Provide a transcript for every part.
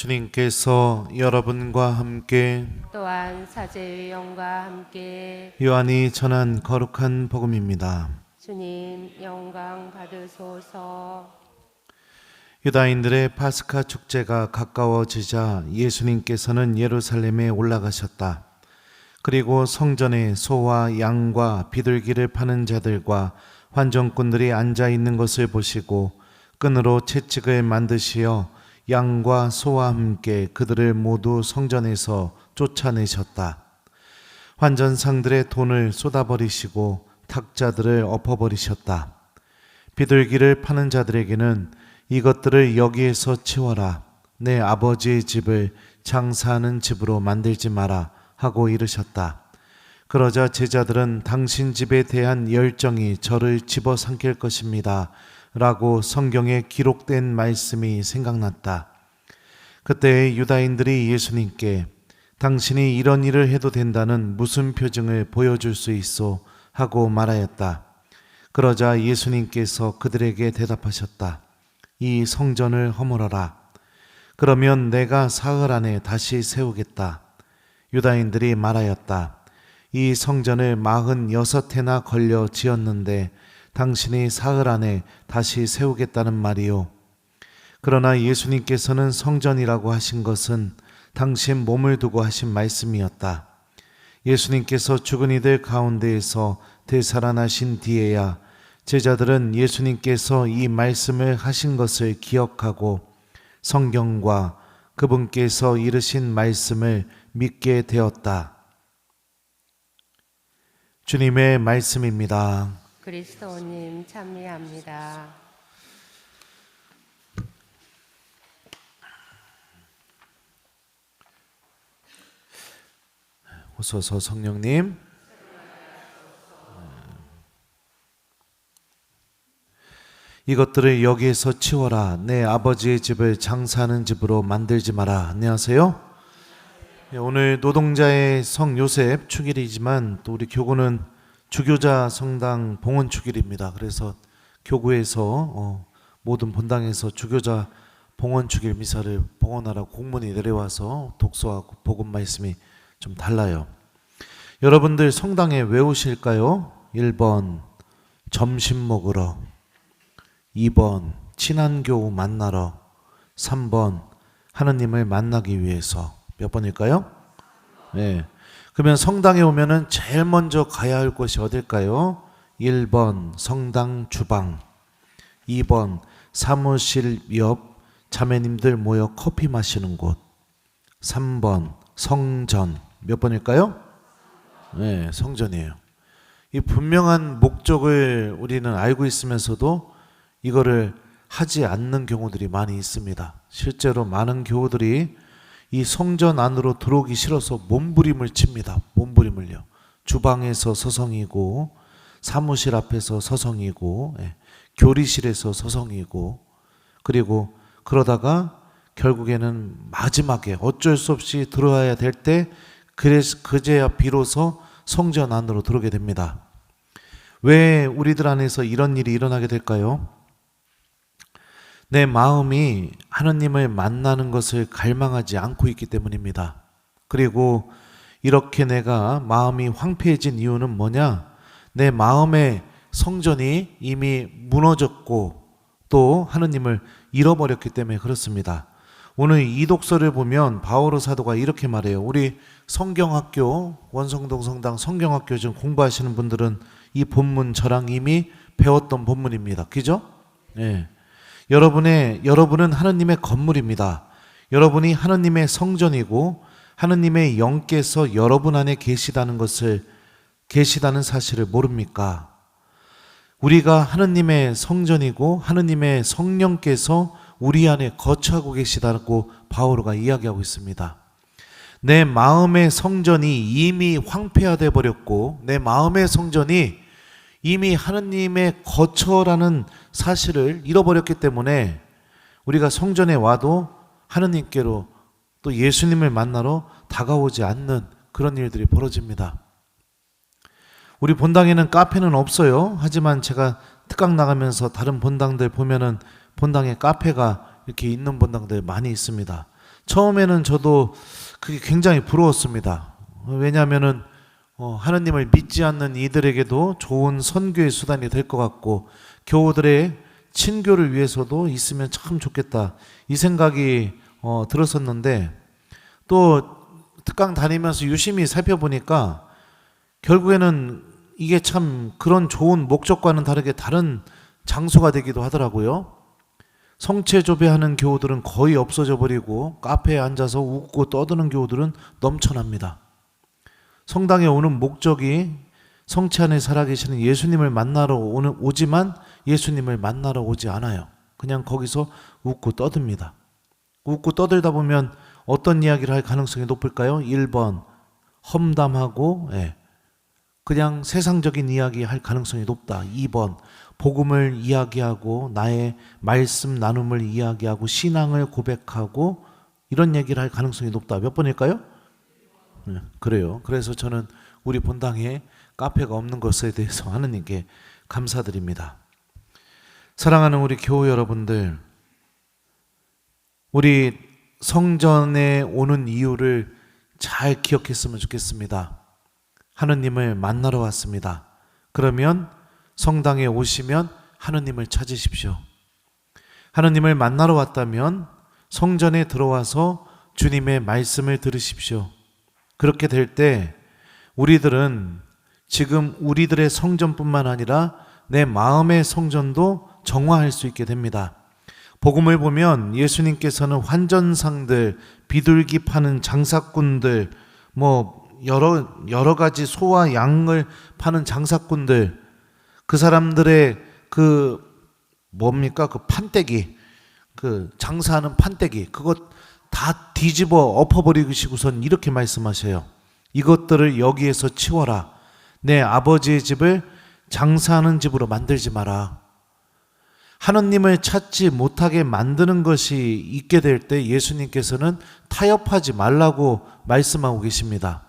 주님께서 여러분과 함께 또한 사제의 영과 함께 요한이 전한 거룩한 복음입니다. 주님 영광 받으소서 유다인들의 파스카 축제가 가까워지자 예수님께서는 예루살렘에 올라가셨다. 그리고 성전에 소와 양과 비둘기를 파는 자들과 환전꾼들이 앉아 있는 것을 보시고 끈으로 채찍을 만드시어 양과 소와 함께 그들을 모두 성전에서 쫓아내셨다. 환전상들의 돈을 쏟아버리시고 탁자들을 엎어버리셨다. 비둘기를 파는 자들에게는 이것들을 여기에서 치워라. 내 아버지의 집을 장사하는 집으로 만들지 마라. 하고 이르셨다. 그러자 제자들은 당신 집에 대한 열정이 저를 집어삼킬 것입니다. 라고 성경에 기록된 말씀이 생각났다. 그때 유다인들이 예수님께 당신이 이런 일을 해도 된다는 무슨 표징을 보여줄 수 있어? 하고 말하였다. 그러자 예수님께서 그들에게 대답하셨다. 이 성전을 허물어라. 그러면 내가 사흘 안에 다시 세우겠다. 유다인들이 말하였다. 이 성전을 마흔 여섯 해나 걸려 지었는데 당신이 사흘 안에 다시 세우겠다는 말이요. 그러나 예수님께서는 성전이라고 하신 것은 당신 몸을 두고 하신 말씀이었다. 예수님께서 죽은 이들 가운데에서 되살아나신 뒤에야 제자들은 예수님께서 이 말씀을 하신 것을 기억하고 성경과 그분께서 이르신 말씀을 믿게 되었다. 주님의 말씀입니다. 그리스도님 참미합니다 호소서 성령님. 이것들을 여기에서 치워라. 내 아버지의 집을 장사하는 집으로 만들지 마라. 안녕하세요. 예, 오늘 노동자의 성 요셉 축일이지만 또 우리 교구는 주교자 성당 봉헌 축일입니다. 그래서 교구에서 어, 모든 본당에서 주교자 봉헌 축일 미사를 봉헌하라고 공문이 내려와서 독서하고 복음 말씀이 좀 달라요. 여러분들 성당에 왜 오실까요? 1번 점심 먹으러 2번 친한 교우 만나러 3번 하느님을 만나기 위해서 몇 번일까요? 네. 그러면 성당에 오면은 제일 먼저 가야 할 곳이 어딜까요? 1번 성당 주방 2번 사무실 옆 자매님들 모여 커피 마시는 곳 3번 성전 몇 번일까요? 네, 성전이에요. 이 분명한 목적을 우리는 알고 있으면서도 이거를 하지 않는 경우들이 많이 있습니다. 실제로 많은 교우들이 이 성전 안으로 들어오기 싫어서 몸부림을 칩니다. 몸부림을요. 주방에서 서성이고 사무실 앞에서 서성이고 예, 교리실에서 서성이고 그리고 그러다가 결국에는 마지막에 어쩔 수 없이 들어와야 될 때 그래서 그제야 비로소 성전 안으로 들어오게 됩니다. 왜 우리들 안에서 이런 일이 일어나게 될까요? 내 마음이 하느님을 만나는 것을 갈망하지 않고 있기 때문입니다. 그리고 이렇게 내가 마음이 황폐해진 이유는 뭐냐? 내 마음의 성전이 이미 무너졌고 또 하느님을 잃어버렸기 때문에 그렇습니다. 오늘 이 독서를 보면 바오로 사도가 이렇게 말해요. 우리 성경학교 원성동 성당 성경학교 좀 공부하시는 분들은 이 본문 저랑 이미 배웠던 본문입니다. 그죠? 예. 여러분의 여러분은 하느님의 건물입니다. 여러분이 하느님의 성전이고 하느님의 영께서 여러분 안에 계시다는 것을 계시다는 사실을 모릅니까? 우리가 하느님의 성전이고 하느님의 성령께서 우리 안에 거처하고 계시다고 바오로가 이야기하고 있습니다. 내 마음의 성전이 이미 황폐화돼 버렸고 내 마음의 성전이 이미 하느님의 거처라는 사실을 잃어버렸기 때문에 우리가 성전에 와도 하느님께로 또 예수님을 만나러 다가오지 않는 그런 일들이 벌어집니다. 우리 본당에는 카페는 없어요. 하지만 제가 특강 나가면서 다른 본당들 보면은 본당에 카페가 이렇게 있는 본당들 많이 있습니다. 처음에는 저도 그게 굉장히 부러웠습니다. 왜냐하면은 어, 하나님을 믿지 않는 이들에게도 좋은 선교의 수단이 될 것 같고 교우들의 친교를 위해서도 있으면 참 좋겠다 이 생각이 어, 들었었는데 또 특강 다니면서 유심히 살펴보니까 결국에는 이게 참 그런 좋은 목적과는 다르게 다른 장소가 되기도 하더라고요. 성체 조배하는 교우들은 거의 없어져 버리고 카페에 앉아서 웃고 떠드는 교우들은 넘쳐납니다. 성당에 오는 목적이 성체 안에 살아계시는 예수님을 만나러 오는 오지만 예수님을 만나러 오지 않아요. 그냥 거기서 웃고 떠듭니다. 웃고 떠들다 보면 어떤 이야기를 할 가능성이 높을까요? 1번 험담하고 예. 그냥 세상적인 이야기 할 가능성이 높다. 2번 복음을 이야기하고 나의 말씀 나눔을 이야기하고 신앙을 고백하고 이런 얘기를 할 가능성이 높다. 몇 번일까요? 네, 그래요. 그래서 저는 우리 본당에 카페가 없는 것에 대해서 하느님께 감사드립니다. 사랑하는 우리 교우 여러분들, 우리 성전에 오는 이유를 잘 기억했으면 좋겠습니다. 하느님을 만나러 왔습니다. 그러면 성당에 오시면 하느님을 찾으십시오. 하느님을 만나러 왔다면 성전에 들어와서 주님의 말씀을 들으십시오. 그렇게 될 때 우리들은 지금 우리들의 성전뿐만 아니라 내 마음의 성전도 정화할 수 있게 됩니다. 복음을 보면 예수님께서는 환전상들, 비둘기 파는 장사꾼들, 뭐 여러 여러 가지 소와 양을 파는 장사꾼들, 그 사람들의 그 뭡니까 그 판때기, 그 장사하는 판때기, 그것 다 뒤집어 엎어버리시고선 이렇게 말씀하셔요. 이것들을 여기에서 치워라. 내 아버지의 집을 장사하는 집으로 만들지 마라. 하느님을 찾지 못하게 만드는 것이 있게 될 때 예수님께서는 타협하지 말라고 말씀하고 계십니다.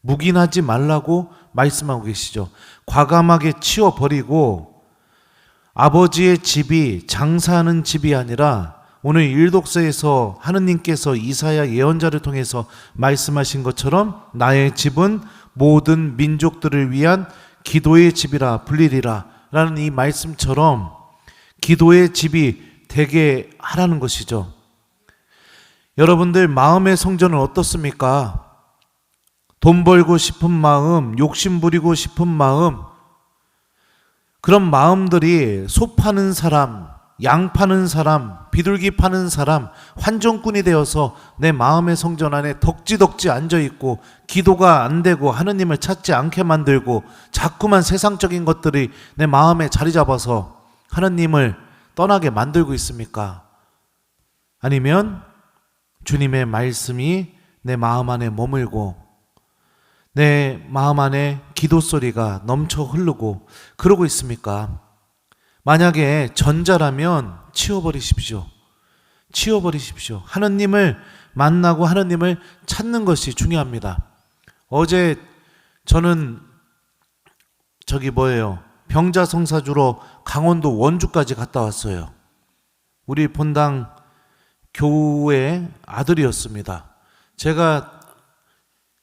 묵인하지 말라고 말씀하고 계시죠. 과감하게 치워버리고 아버지의 집이 장사하는 집이 아니라 오늘 일독서에서 하느님께서 이사야 예언자를 통해서 말씀하신 것처럼 나의 집은 모든 민족들을 위한 기도의 집이라 불리리라 라는 이 말씀처럼 기도의 집이 되게 하라는 것이죠. 여러분들 마음의 성전은 어떻습니까? 돈 벌고 싶은 마음, 욕심 부리고 싶은 마음, 그런 마음들이 소 파는 사람, 양 파는 사람, 비둘기 파는 사람, 환종꾼이 되어서 내 마음의 성전 안에 덕지덕지 앉아 있고 기도가 안 되고 하느님을 찾지 않게 만들고 자꾸만 세상적인 것들이 내 마음에 자리 잡아서 하느님을 떠나게 만들고 있습니까? 아니면 주님의 말씀이 내 마음 안에 머물고 내 마음 안에 기도 소리가 넘쳐 흐르고 그러고 있습니까? 만약에 전자라면 치워버리십시오. 치워버리십시오. 하느님을 만나고 하느님을 찾는 것이 중요합니다. 어제 저는 저기 뭐예요? 병자성사주로 강원도 원주까지 갔다 왔어요. 우리 본당 교우의 아들이었습니다. 제가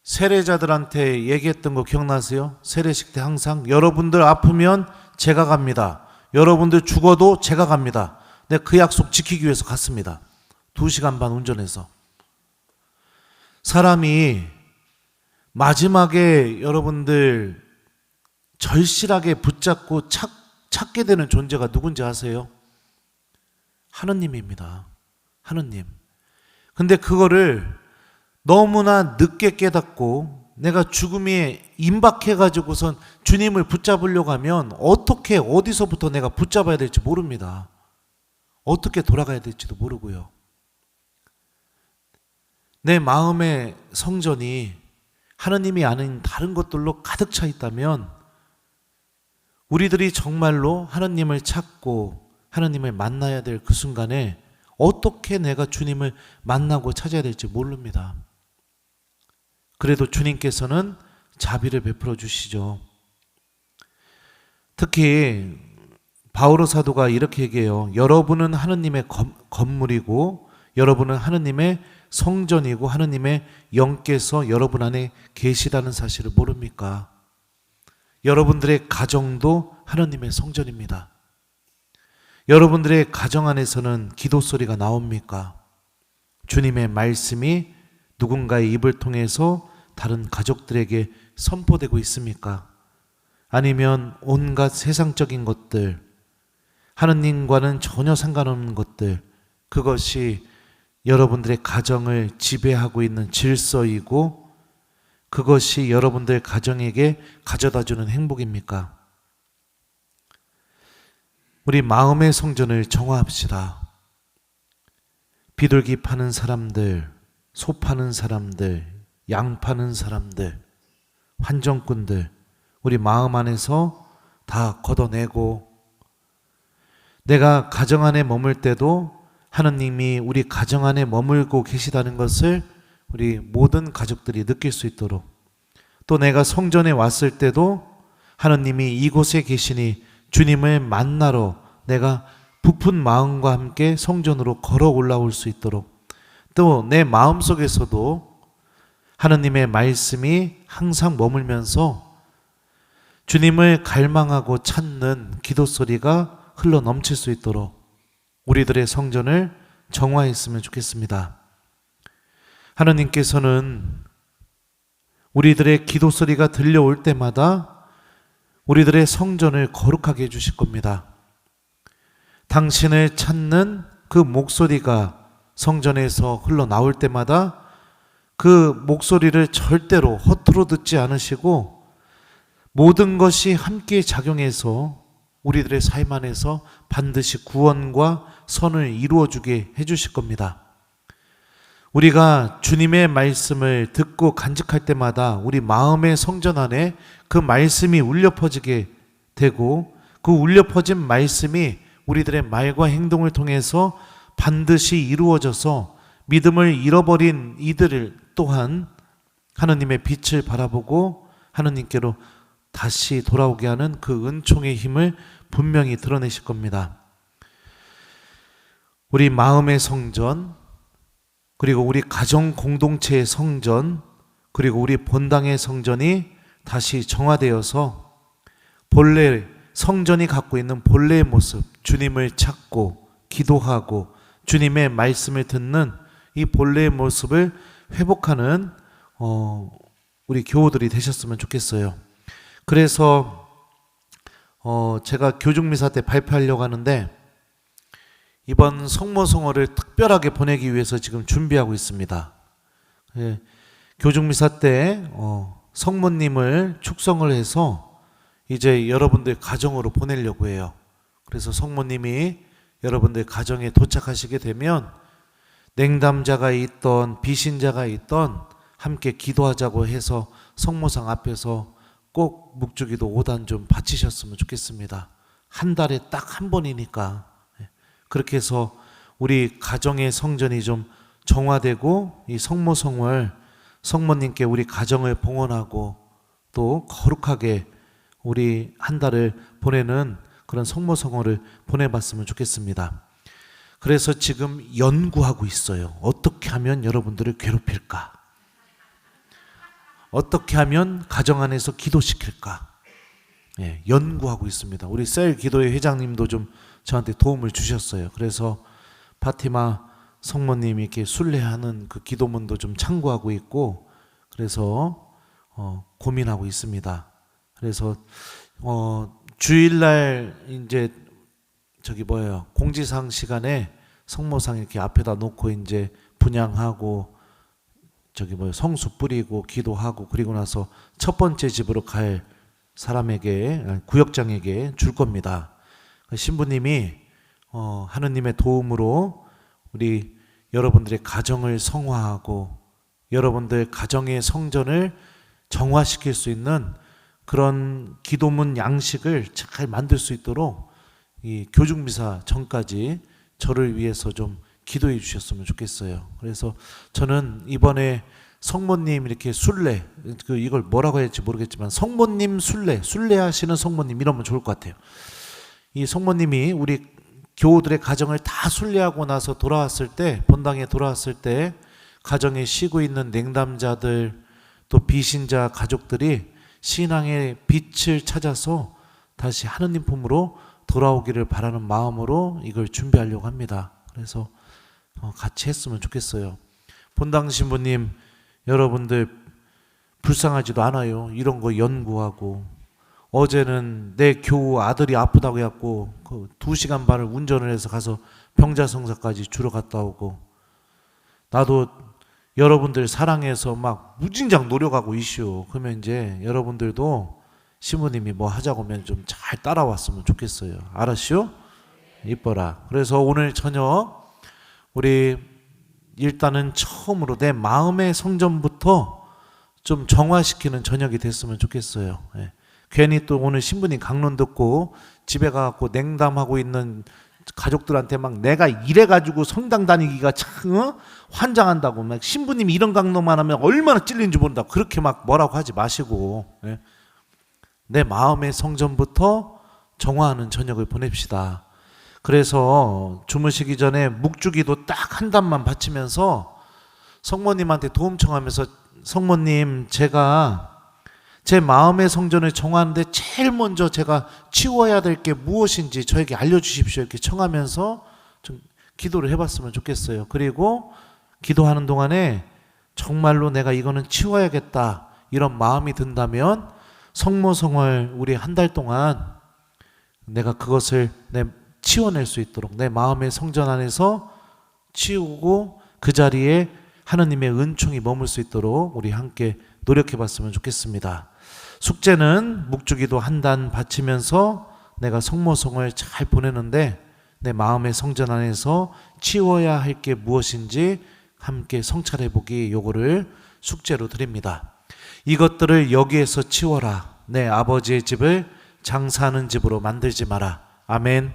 세례자들한테 얘기했던 거 기억나세요? 세례식 때 항상 여러분들 아프면 제가 갑니다. 여러분들 죽어도 제가 갑니다. 내가 그 약속 지키기 위해서 갔습니다. 두 시간 반 운전해서. 사람이 마지막에 여러분들 절실하게 붙잡고 찾, 찾게 되는 존재가 누군지 아세요? 하느님입니다. 하느님. 근데 그거를 너무나 늦게 깨닫고 내가 죽음에 임박해가지고선 주님을 붙잡으려고 하면 어떻게 어디서부터 내가 붙잡아야 될지 모릅니다. 어떻게 돌아가야 될지도 모르고요. 내 마음의 성전이 하느님이 아닌 다른 것들로 가득 차 있다면 우리들이 정말로 하느님을 찾고 하느님을 만나야 될 그 순간에 어떻게 내가 주님을 만나고 찾아야 될지 모릅니다. 그래도 주님께서는 자비를 베풀어 주시죠. 특히 바오로 사도가 이렇게 얘기해요. 여러분은 하느님의 건- 건물이고 여러분은 하느님의 성전이고 하느님의 영께서 여러분 안에 계시다는 사실을 모릅니까? 여러분들의 가정도 하느님의 성전입니다. 여러분들의 가정 안에서는 기도 소리가 나옵니까? 주님의 말씀이 누군가의 입을 통해서 다른 가족들에게 선포되고 있습니까? 아니면 온갖 세상적인 것들, 하느님과는 전혀 상관없는 것들, 그것이 여러분들의 가정을 지배하고 있는 질서이고 그것이 여러분들 가정에게 가져다 주는 행복입니까? 우리 마음의 성전을 정화합시다. 비둘기 파는 사람들, 소 파는 사람들, 양 파는 사람들, 환정꾼들, 우리 마음 안에서 다 걷어내고 내가 가정 안에 머물 때도 하느님이 우리 가정 안에 머물고 계시다는 것을 우리 모든 가족들이 느낄 수 있도록 또 내가 성전에 왔을 때도 하느님이 이곳에 계시니 주님을 만나러 내가 부푼 마음과 함께 성전으로 걸어 올라올 수 있도록 또 내 마음 속에서도 하느님의 말씀이 항상 머물면서 주님을 갈망하고 찾는 기도 소리가 흘러 넘칠 수 있도록 우리들의 성전을 정화했으면 좋겠습니다. 하느님께서는 우리들의 기도 소리가 들려올 때마다 우리들의 성전을 거룩하게 해주실 겁니다. 당신을 찾는 그 목소리가 성전에서 흘러나올 때마다 그 목소리를 절대로 허투루 듣지 않으시고 모든 것이 함께 작용해서 우리들의 삶 안에서 반드시 구원과 선을 이루어주게 해주실 겁니다. 우리가 주님의 말씀을 듣고 간직할 때마다 우리 마음의 성전 안에 그 말씀이 울려 퍼지게 되고 그 울려 퍼진 말씀이 우리들의 말과 행동을 통해서 반드시 이루어져서 믿음을 잃어버린 이들을 또한 하느님의 빛을 바라보고 하느님께로 다시 돌아오게 하는 그 은총의 힘을 분명히 드러내실 겁니다. 우리 마음의 성전, 그리고 우리 가정 공동체의 성전, 그리고 우리 본당의 성전이 다시 정화되어서 본래 성전이 갖고 있는 본래의 모습, 주님을 찾고 기도하고 주님의 말씀을 듣는 이 본래의 모습을 회복하는 어, 우리 교우들이 되셨으면 좋겠어요. 그래서 어, 제가 교중미사 때 발표하려고 하는데 이번 성모성어를 특별하게 보내기 위해서 지금 준비하고 있습니다. 예, 교중미사 때 어, 성모님을 축성을 해서 이제 여러분들 가정으로 보내려고 해요. 그래서 성모님이 여러분들 가정에 도착하시게 되면 냉담자가 있던 비신자가 있던 함께 기도하자고 해서 성모상 앞에서 꼭 묵주기도 5단 좀 바치셨으면 좋겠습니다. 한 달에 딱 한 번이니까 예. 그렇게 해서 우리 가정의 성전이 좀 정화되고 이 성모성을 성모님께 우리 가정을 봉헌하고 또 거룩하게 우리 한 달을 보내는 그런 성모성어를 보내봤으면 좋겠습니다. 그래서 지금 연구하고 있어요. 어떻게 하면 여러분들을 괴롭힐까? 어떻게 하면 가정 안에서 기도시킬까? 예, 연구하고 있습니다. 우리 셀 기도회 회장님도 좀 저한테 도움을 주셨어요. 그래서 파티마 성모님이 이렇게 순례하는 그 기도문도 좀 참고하고 있고, 그래서 어, 고민하고 있습니다. 그래서 어, 주일날 이제 저기 뭐예요 공지상 시간에 성모상 이렇게 앞에다 놓고 이제 분양하고 저기 뭐 성수 뿌리고 기도하고 그리고 나서 첫 번째 집으로 갈 사람에게 구역장에게 줄 겁니다. 그 신부님이 어, 하느님의 도움으로 우리 여러분들의 가정을 성화하고 여러분들 가정의 성전을 정화시킬 수 있는 그런 기도문 양식을 잘 만들 수 있도록 이 교중미사 전까지 저를 위해서 좀 기도해 주셨으면 좋겠어요. 그래서 저는 이번에 성모님 이렇게 순례 그 이걸 뭐라고 해야 할지 모르겠지만 성모님 순례 순례하시는 성모님 이러면 좋을 것 같아요. 이 성모님이 우리 교우들의 가정을 다 순례하고 나서 돌아왔을 때 본당에 돌아왔을 때 가정에 쉬고 있는 냉담자들 또 비신자 가족들이 신앙의 빛을 찾아서 다시 하느님 품으로 돌아오기를 바라는 마음으로 이걸 준비하려고 합니다. 그래서 어, 같이 했으면 좋겠어요. 본당 신부님 여러분들 불쌍하지도 않아요. 이런 거 연구하고 어제는 내 교우 아들이 아프다고 해갖고 그두 시간 반을 운전을 해서 가서 병자성사까지 주러 갔다 오고 나도 여러분들 사랑해서 막 무진장 노력하고 이슈 그러면 이제 여러분들도 신부님이 뭐 하자고 하면 좀 잘 따라왔으면 좋겠어요. 알았슈? 이뻐라. 그래서 오늘 저녁 우리 일단은 처음으로 내 마음의 성전부터 좀 정화시키는 저녁이 됐으면 좋겠어요. 예. 괜히 또 오늘 신부님 강론 듣고 집에 가갖고 냉담하고 있는 가족들한테 막 내가 이래가지고 성당 다니기가 참 어? 환장한다고 막 신부님이 이런 강론만 하면 얼마나 찔린지 모른다 그렇게 막 뭐라고 하지 마시고 예. 내 마음의 성전부터 정화하는 저녁을 보냅시다. 그래서 주무시기 전에 묵주기도 딱 한 단만 바치면서 성모님한테 도움 청하면서 성모님 제가 제 마음의 성전을 정하는데 제일 먼저 제가 치워야 될 게 무엇인지 저에게 알려주십시오 이렇게 청하면서 좀 기도를 해봤으면 좋겠어요. 그리고 기도하는 동안에 정말로 내가 이거는 치워야겠다 이런 마음이 든다면 성모성을 우리 한 달 동안 내가 그것을 내 치워낼 수 있도록 내 마음의 성전 안에서 치우고 그 자리에 하느님의 은총이 머물 수 있도록 우리 함께 노력해 봤으면 좋겠습니다. 숙제는 묵주기도 한 단 바치면서 내가 성모성을 잘 보내는데 내 마음의 성전 안에서 치워야 할 게 무엇인지 함께 성찰해 보기 요거를 숙제로 드립니다. 이것들을 여기에서 치워라. 내 아버지의 집을 장사하는 집으로 만들지 마라. 아멘.